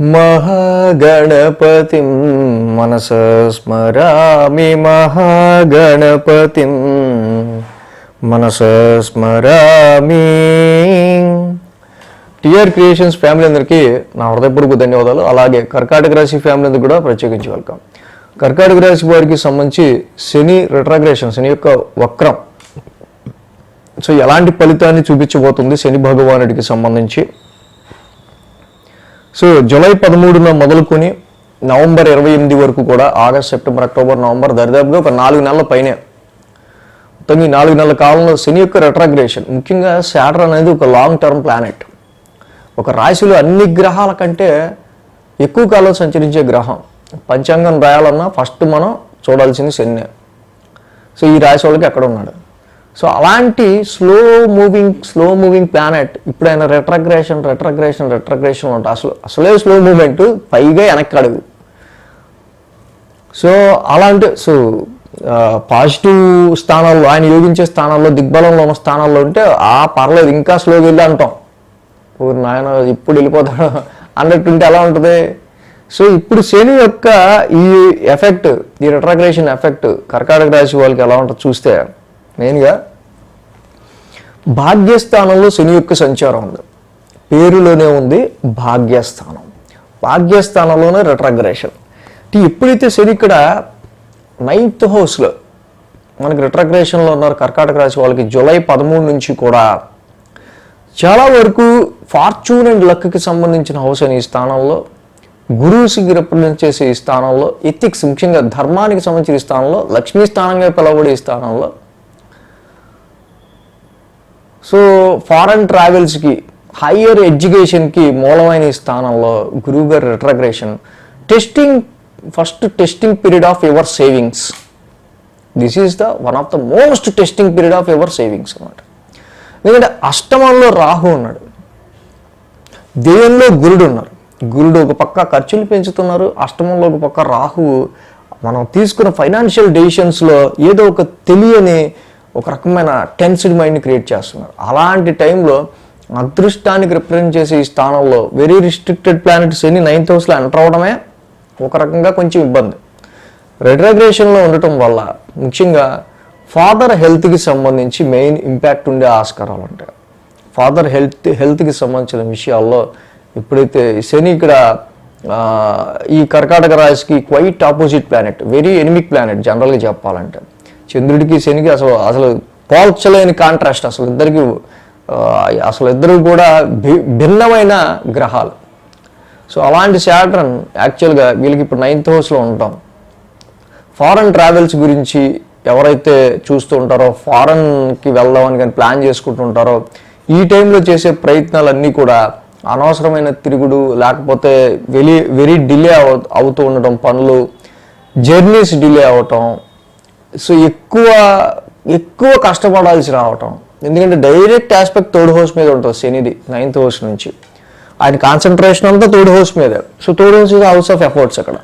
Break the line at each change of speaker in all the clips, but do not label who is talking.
మహాగణపతిం మనస స్మరామి మహాగణపతిం మనస స్మరామి. టిఆర్ క్రియేషన్స్ ఫ్యామిలీ అందరికీ నా హృదయపూర్వక ధన్యవాదాలు. అలాగే కర్కాటక రాశి ఫ్యామిలీ అందరికీ కూడా ప్రత్యేకించి వెల్కమ్ కర్కాటక రాశి వారికి సంబంధించి శని రిట్రాగ్రేషన్ శని యొక్క వక్రం. సో ఎలాంటి ఫలితాన్ని చూపించబోతుంది శని భగవానుడికి సంబంధించి? సో జూలై పదమూడున మొదలుకొని నవంబర్ ఇరవై ఎనిమిది వరకు కూడా ఆగస్ట్ సెప్టెంబర్ అక్టోబర్ నవంబర్ దరిదాపుగా ఒక నాలుగు నెలల పైనే. మొత్తం ఈ నాలుగు నెలల కాలంలో శని యొక్క రెట్రాగ్రేషన్ ముఖ్యంగా శాటర్ అనేది ఒక లాంగ్ టర్మ్ ప్లానెట్ ఒక రాశిలో అన్ని గ్రహాల కంటే ఎక్కువ కాలం సంచరించే గ్రహం. పంచాంగం రాయాలన్నా ఫస్ట్ మనం చూడాల్సింది శని సో ఈ రాశి వాళ్ళకి ఎక్కడ ఉన్నాడు? సో అలాంటి slow moving slow moving planet ఇప్పుడైనా రెట్రగ్రేషన్ రెట్రగ్రేషన్ రెట్రగ్రేషన్ ఉంటుంది అసలు అసలే స్లో మూమెంట్ పైగా వెనక్కి అడుగు. సో అలాంటి సో పాజిటివ్ స్థానాల్లో ఆయన యోగించే స్థానాల్లో దిగ్బలంలో ఉన్న స్థానాల్లో ఉంటే ఆ పర్లేదు ఇంకా స్లోగా వెళ్ళి అంటాం. ఊరు నాయన ఇప్పుడు వెళ్ళిపోతాడు? అన్నట్టుంటే ఎలా ఉంటుంది? సో ఇప్పుడు శని యొక్క ఈ ఎఫెక్ట్ ఈ రిట్రాగ్రేషన్ ఎఫెక్ట్ కర్కాటక రాశి వాళ్ళకి ఎలా ఉంటుంది చూస్తే మెయిన్గా భాగ్యస్థానంలో శని యొక్క సంచారం ఉంది. పేరులోనే ఉంది భాగ్యస్థానం. భాగ్యస్థానంలోనే రిట్రాగ్రేషన్ ఎప్పుడైతే శని ఇక్కడ నైన్త్ హౌస్లో మనకి రిట్రాగ్రేషన్లో ఉన్నారు కర్కాటక రాశి వాళ్ళకి జూలై పదమూడు నుంచి కూడా చాలా వరకు ఫార్చ్యూన్ అండ్ లక్కి సంబంధించిన హౌస్ అని ఈ స్థానంలో గురువుకి రిప్రజెంట్ చేసే ఈ స్థానంలో ఎథిక్స్ ముఖ్యంగా ధర్మానికి సంబంధించిన ఈ స్థానంలో లక్ష్మీ స్థానంగా పిలవబడే ఈ స్థానంలో సో ఫారెన్ ట్రావెల్స్కి హయ్యర్ ఎడ్యుకేషన్కి మూలమైన ఈ స్థానంలో గురువు గారి retrogression testing first testing period of your savings this is the one of the most testing period of your savings అనమాట ఎందుకంటే అష్టమంలో రాహు ఉన్నాడు. దేయంలో గురుడు ఉన్నారు. గురుడు ఒక పక్క ఖర్చులు పెంచుతున్నారు. అష్టమంలో ఒక పక్క రాహు మనం తీసుకున్న ఫైనాన్షియల్ డెసిషన్స్లో ఏదో ఒక తెలియని ఒక రకమైన టెన్స్డ్ మైండ్ క్రియేట్ చేస్తున్నారు. అలాంటి టైంలో అదృష్టానికి రిప్రజెంట్ చేసే ఈ స్థానంలో వెరీ రిస్ట్రిక్టెడ్ ప్లానెట్స్ ఎన్ని నైన్త్ హౌస్లో ఎంటర్ అవడమే ఒక రకంగా కొంచెం ఇబ్బంది. రెడ్రాగ్రేషన్లో ఉండటం వల్ల ముఖ్యంగా ఫాదర్ హెల్త్కి సంబంధించి మెయిన్ ఇంపాక్ట్ ఉండే ఆస్కారాలు ఉంటాయి. ఫాదర్ హెల్త్ హెల్త్కి సంబంధించిన విషయాల్లో ఎప్పుడైతే శని ఇక్కడ ఈ కర్కాటక రాశికి quite opposite planet very anemic planet జనరల్గా చెప్పాలంటే. చంద్రుడికి శనికి అసలు అసలు పోల్చలేని కాంట్రాస్ట్ అసలు ఇద్దరికి అసలు ఇద్దరు కూడా భి- భిన్నమైన గ్రహాలు. సో అలాంటి శాటర్న్ యాక్చువల్గా వీళ్ళకి ఇప్పుడు నైన్త్ హౌస్లో ఉంటాం. ఫారెన్ ట్రావెల్స్ గురించి ఎవరైతే చూస్తూ ఉంటారో ఫారెన్కి వెళ్దామని కానీ ప్లాన్ చేసుకుంటుంటారో ఈ టైంలో చేసే ప్రయత్నాలన్నీ కూడా అనవసరమైన తిరుగుడు లేకపోతే వెరీ వెరీ డిలే అవ అవుతూ ఉండటం పనులు జర్నీస్ డిలే అవటం సో ఎక్కువ ఎక్కువ కష్టపడాల్సి రావటం. ఎందుకంటే డైరెక్ట్ ఆస్పెక్ట్ థర్డ్ హౌస్ మీద ఉంటుంది శనిది నైన్త్ హౌస్ నుంచి. ఆయన కాన్సన్ట్రేషన్ అంతా థర్డ్ హౌస్ మీదే. So third house is house of efforts అక్కడ.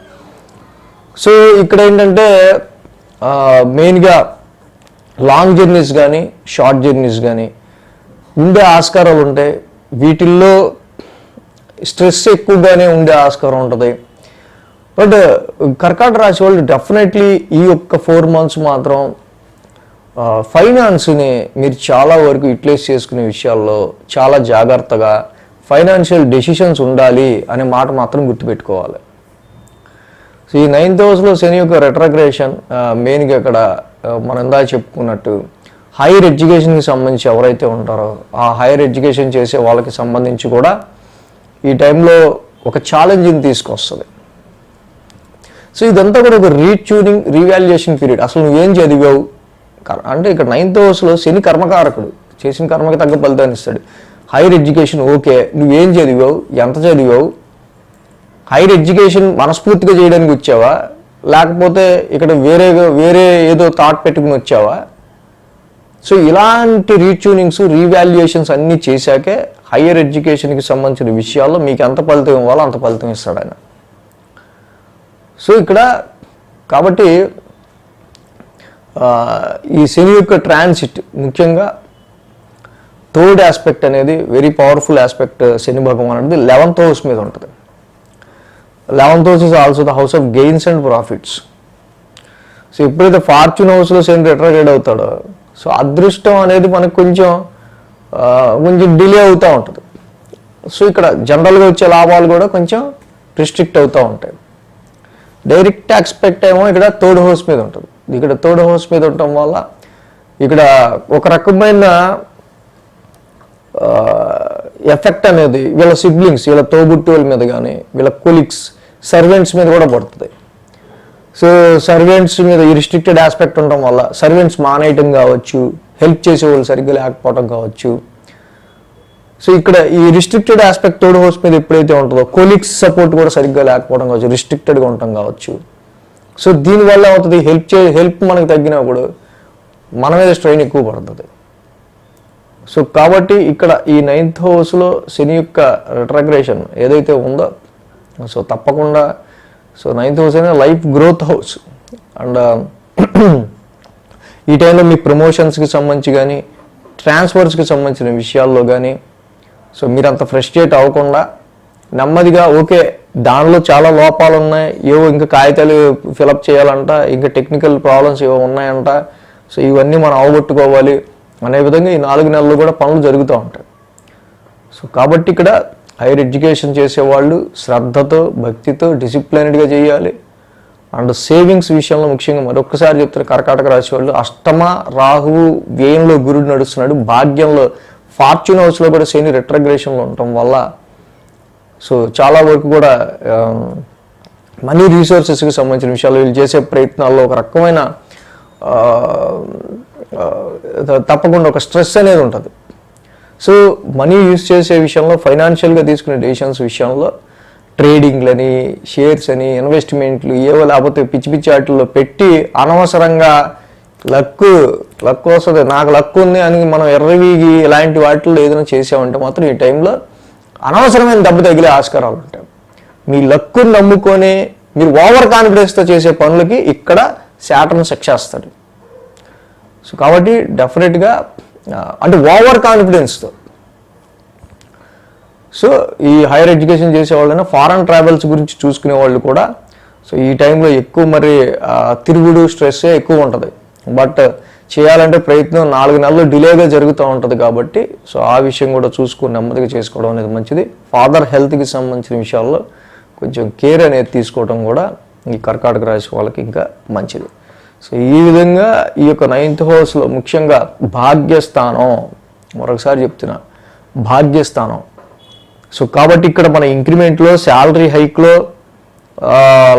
సో ఇక్కడ ఏంటంటే మెయిన్గా లాంగ్ జర్నీస్ కానీ షార్ట్ జర్నీస్ కానీ ఉండే ఆస్కారాలు ఉంటాయి. వీటిల్లో స్ట్రెస్ ఎక్కువగానే ఉండే ఆస్కారం ఉంటుంది. బట్ కర్కాట రాశి వాళ్ళు డెఫినెట్లీ ఈ యొక్క ఫోర్ మంత్స్ మాత్రం ఫైనాన్స్ని మీరు చాలా వరకు యూటిలైజ్ చేసుకునే విషయాల్లో చాలా జాగ్రత్తగా ఫైనాన్షియల్ డెసిషన్స్ ఉండాలి అనే మాట మాత్రం గుర్తుపెట్టుకోవాలి. సో ఈ నైన్త్ హౌస్లో శని యొక్క రెట్రగ్రేషన్ మెయిన్గా ఇక్కడ మనం ఇందా చెప్పుకున్నట్టు హైయర్ ఎడ్యుకేషన్కి సంబంధించి ఎవరైతే ఉంటారో ఆ హైయర్ ఎడ్యుకేషన్ చేసే వాళ్ళకి సంబంధించి కూడా ఈ టైంలో ఒక ఛాలెంజ్ని తీసుకొస్తుంది. సో ఇదంతా కూడా ఒక రీట్యూనింగ్ రీవాల్యుయేషన్ పీరియడ్ అసలు నువ్వేం చదివావు? అంటే ఇక్కడ నైన్త్ హౌస్లో శని కర్మకారకుడు. చేసిన కర్మకి తగ్గ ఫలితాన్ని ఇస్తాడు. హైయర్ ఎడ్యుకేషన్ ఓకే నువ్వేం చదివావు? ఎంత చదివావు? హైయర్ ఎడ్యుకేషన్ మనస్ఫూర్తిగా చేయడానికి వచ్చావా? లేకపోతే ఇక్కడ వేరే వేరే ఏదో థాట్ పెట్టుకుని వచ్చావా? సో ఇలాంటి రీట్యూనింగ్స్ రీవాల్యుయేషన్స్ అన్నీ చేశాకే హయ్యర్ ఎడ్యుకేషన్కి సంబంధించిన విషయాల్లో మీకు ఎంత ఫలితం ఇవ్వాలో అంత ఫలితం ఇస్తాడు ఆయన. సో ఇక్కడ కాబట్టి ఈ శని యొక్క ట్రాన్సిట్ ముఖ్యంగా థర్డ్ ఆస్పెక్ట్ అనేది very powerful aspect Shani Bhagavan అనేది లెవెన్త్ హౌస్ మీద ఉంటుంది. Eleventh house is also the house of gains and profits so ఎప్పుడైతే ఫార్చ్యూన్ హౌస్లో శని రిట్రగేట్ అవుతాడో సో అదృష్టం అనేది మనకు కొంచెం కొంచెం డిలే అవుతూ ఉంటుంది. సో ఇక్కడ జనరల్గా వచ్చే లాభాలు కూడా కొంచెం రిస్ట్రిక్ట్ అవుతూ ఉంటాయి. డైరెక్ట్ ఎక్స్పెక్ట్ ఏమో ఇక్కడ థర్డ్ హౌస్ మీద ఉంటుంది. ఇక్కడ థర్డ్ హౌస్ మీద ఉండటం వల్ల ఇక్కడ ఒక రకమైన ఎఫెక్ట్ అనేది వీళ్ళ సిబ్లింగ్స్ వీళ్ళ తోబుట్టువుల మీద కానీ వీళ్ళ కొలిక్స్ సర్వెంట్స్ మీద కూడా పడుతుంది. సో సర్వెంట్స్ మీద ఈ రిస్ట్రిక్టెడ్ ఆస్పెక్ట్ ఉండటం వల్ల సర్వెంట్స్ మానేయటం కావచ్చు హెల్ప్ చేసే వాళ్ళు సరిగ్గా లేకపోవడం కావచ్చు సో ఇక్కడ ఈ రిస్ట్రిక్టెడ్ ఆస్పెక్ట్ థర్డ్ హౌస్ మీద ఎప్పుడైతే ఉంటుందో కొలీగ్స్ సపోర్ట్ కూడా సరిగ్గా లేకపోవడం కావచ్చు రిస్ట్రిక్టెడ్గా ఉండటం కావచ్చు. సో దీనివల్ల అవుతుంది హెల్ప్ చే హెల్ప్ మనకు తగ్గినప్పుడు మన మీద స్ట్రెయిన్ ఎక్కువ పడుతుంది. సో కాబట్టి ఇక్కడ ఈ నైన్త్ హౌస్లో శని యొక్క రిట్రగ్రేషన్ ఏదైతే ఉందో సో తప్పకుండా సో నైన్త్ హౌస్ అయినా లైఫ్ గ్రోత్ హౌస్ అండ్ ఈ టైంలో మీ ప్రమోషన్స్కి సంబంధించి కానీ ట్రాన్స్ఫర్స్కి సంబంధించిన విషయాల్లో కానీ సో మీరు అంత ఫ్రస్ట్రేట్ అవ్వకుండా నెమ్మదిగా ఓకే దానిలో చాలా లోపాలు ఉన్నాయి ఏవో ఇంకా కాగితాలు ఫిలప్ చేయాలంట ఇంకా టెక్నికల్ ప్రాబ్లమ్స్ ఏవో ఉన్నాయంట. సో ఇవన్నీ మనం అవగొట్టుకోవాలి అనే విధంగా ఈ నాలుగు నెలలు కూడా పనులు జరుగుతూ ఉంటాయి. సో కాబట్టి ఇక్కడ హైయర్ ఎడ్యుకేషన్ చేసేవాళ్ళు శ్రద్ధతో భక్తితో డిసిప్లైన్డ్గా చేయాలి. అండ్ సేవింగ్స్ విషయంలో ముఖ్యంగా మరొకసారి చెప్తున్న కర్కాటక రాశి వాళ్ళు అష్టమ రాహువు వ్యయంలో గురుడు నడుస్తున్నాడు భాగ్యంలో ఫార్చ్యూన్ హౌస్లో కూడా శని రిట్రగ్రేషన్లో ఉండటం వల్ల సో చాలా వరకు కూడా మనీ రీసోర్సెస్కి సంబంధించిన విషయాలు వీళ్ళు చేసే ప్రయత్నాల్లో ఒక రకమైన తప్పకుండా ఒక స్ట్రెస్ అనేది ఉంటుంది. సో మనీ యూస్ చేసే విషయంలో ఫైనాన్షియల్గా తీసుకునే డెసిషన్స్ విషయంలో ట్రేడింగ్లని షేర్స్ అని ఇన్వెస్ట్మెంట్లు ఏవో లేకపోతే పిచ్చి పిచ్చి వాటిల్లో పెట్టి అనవసరంగా లక్ లక్ వస్తుంది. నాకు లక్ ఉంది అని మనం ఎర్రవీగి ఇలాంటి వాటిలో ఏదైనా చేసామంటే మాత్రం ఈ టైంలో అనవసరమైన దెబ్బ తగిలే ఆస్కారాలు ఉంటాయి. మీ లక్కుని నమ్ముకొని మీరు ఓవర్ కాన్ఫిడెన్స్తో చేసే పనులకి ఇక్కడ శాటర్న్ శిక్షేస్తాడు సో కాబట్టి డెఫినెట్గా అంటే ఓవర్ కాన్ఫిడెన్స్తో. సో ఈ హైయర్ ఎడ్యుకేషన్ చేసే వాళ్ళైనా ఫారెన్ ట్రావెల్స్ గురించి చూసుకునే వాళ్ళు కూడా సో ఈ టైంలో ఎక్కువ మరి తిరుగుడు స్ట్రెస్ ఎక్కువ ఉంటుంది. బట్ చేయాలంటే ప్రయత్నం నాలుగు నెలలు డిలేగా జరుగుతూ ఉంటుంది కాబట్టి సో ఆ విషయం కూడా చూసుకుని నెమ్మదిగా చేసుకోవడం అనేది మంచిది. ఫాదర్ హెల్త్కి సంబంధించిన విషయాల్లో కొంచెం కేర్ అనేది తీసుకోవడం కూడా ఈ కర్కాటక రాశి వాళ్ళకి ఇంకా మంచిది. సో ఈ విధంగా ఈ యొక్క నైన్త్ హౌస్లో ముఖ్యంగా భాగ్యస్థానం మరొకసారి చెప్తున్నా భాగ్యస్థానం. సో కాబట్టి ఇక్కడ మన ఇంక్రిమెంట్లో శాలరీ హైక్లో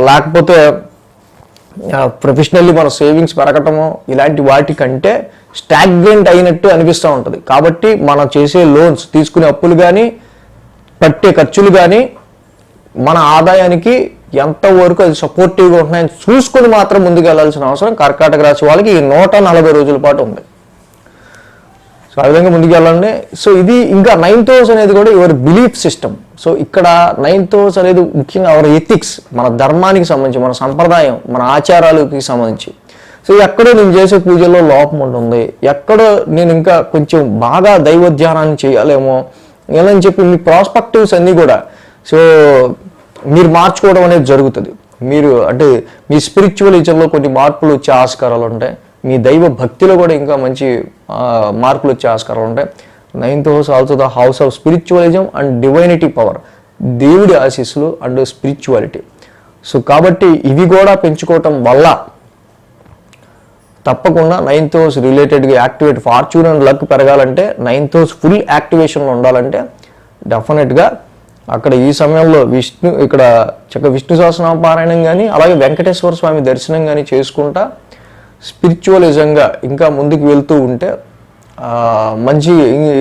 లేకపోతే ప్రొఫెషనల్లీ మన సేవింగ్స్ పెరగటము ఇలాంటి వాటికంటే స్టాగ్నెంట్ అయినట్టు అనిపిస్తూ ఉంటుంది. కాబట్టి మనం చేసే లోన్స్ తీసుకునే అప్పులు కానీ పట్టే ఖర్చులు కానీ మన ఆదాయానికి ఎంతవరకు అది సపోర్టివ్గా ఉంటున్నాయని చూసుకొని మాత్రం ముందుకు వెళ్ళాల్సిన అవసరం. కర్కాటక రాశి వాళ్ళకి ఈ నూట నలభై రోజుల పాటు ఉంది. సో ఆ విధంగా ముందుకు వెళ్ళండి. సో ఇది ఇంకా నైన్త్ హౌస్ అనేది కూడా యువర్ బిలీఫ్ సిస్టమ్ సో ఇక్కడ నైన్త్ హౌస్ అనేది ముఖ్యంగా అవర్ ఎథిక్స్ మన ధర్మానికి సంబంధించి మన సంప్రదాయం మన ఆచారాలకి సంబంధించి. సో ఎక్కడో నేను చేసే పూజల్లో లోపం ఉంటుంది. ఎక్కడో నేను ఇంకా కొంచెం బాగా దైవ ధ్యానాన్ని చేయాలేమో. ఇలా చెప్పి మీ ప్రాస్పెక్టివ్స్ అన్నీ కూడా. సో మీరు మార్చుకోవడం అనేది జరుగుతుంది. మీరు అంటే మీ స్పిరిచువల్ స్పిరిచువలిజంలో కొన్ని మార్పులు వచ్చే ఆస్కారాలు ఉంటాయి. మీ దైవ భక్తిలో కూడా ఇంకా మంచి మార్కులు వచ్చే ఆస్కారాలు ఉంటాయి. Ninth house also the house of spiritualism and divinity power. దేవుడి ఆశీస్సులు అండ్ స్పిరిచువాలిటీ. సో కాబట్టి ఇవి కూడా పెంచుకోవటం వల్ల తప్పకుండా నైన్త్ హౌస్ రిలేటెడ్గా యాక్టివేట్ ఫార్చ్యూన్ అండ్ లక్ పెరగాలంటే నైన్త్ హౌస్ ఫుల్ యాక్టివేషన్లో ఉండాలంటే డెఫినెట్గా అక్కడ ఈ సమయంలో విష్ణు ఇక్కడ చక్క విష్ణు సహస్రనామ పారాయణం కానీ అలాగే వెంకటేశ్వర స్వామి దర్శనం కానీ చేసుకుంటా స్పిరిచువలిజంగా ఇంకా ముందుకు వెళ్తూ ఉంటే మంచి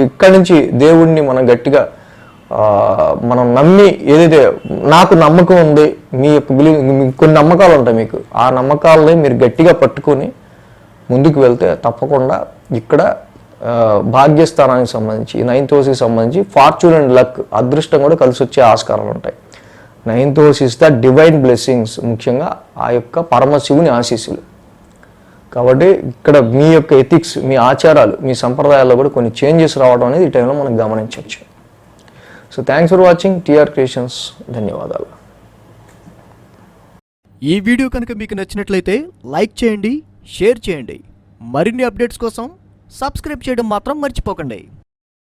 ఇక్కడి నుంచి దేవుణ్ణి మనం గట్టిగా మనం నమ్మి ఏదైతే నాకు నమ్మకం ఉంది మీ యొక్క బిలీవ్ కొన్ని నమ్మకాలు ఉంటాయి మీకు. ఆ నమ్మకాలని మీరు గట్టిగా పట్టుకొని ముందుకు వెళ్తే తప్పకుండా ఇక్కడ భాగ్యస్థానానికి సంబంధించి నైన్త్ హౌస్కి సంబంధించి ఫార్చ్యూన్ అండ్ లక్ అదృష్టం కూడా కలిసి వచ్చే ఆస్కారాలు ఉంటాయి. Ninth house is the divine blessings ముఖ్యంగా ఆ యొక్క పరమశివుని ఆశీస్సులు. కాబట్టి ఇక్కడ మీ యొక్క ఎథిక్స్ మీ ఆచారాలు మీ సంప్రదాయాల్లో కూడా కొన్ని చేంజెస్ రావడం అనేది ఈ టైంలో మనం గమనించవచ్చు. So thanks for watching TR creations ధన్యవాదాలు.
ఈ వీడియో కనుక మీకు నచ్చినట్లయితే లైక్ చేయండి షేర్ చేయండి. మరిన్ని అప్డేట్స్ కోసం సబ్స్క్రైబ్ చేయడం మాత్రం మర్చిపోకండి.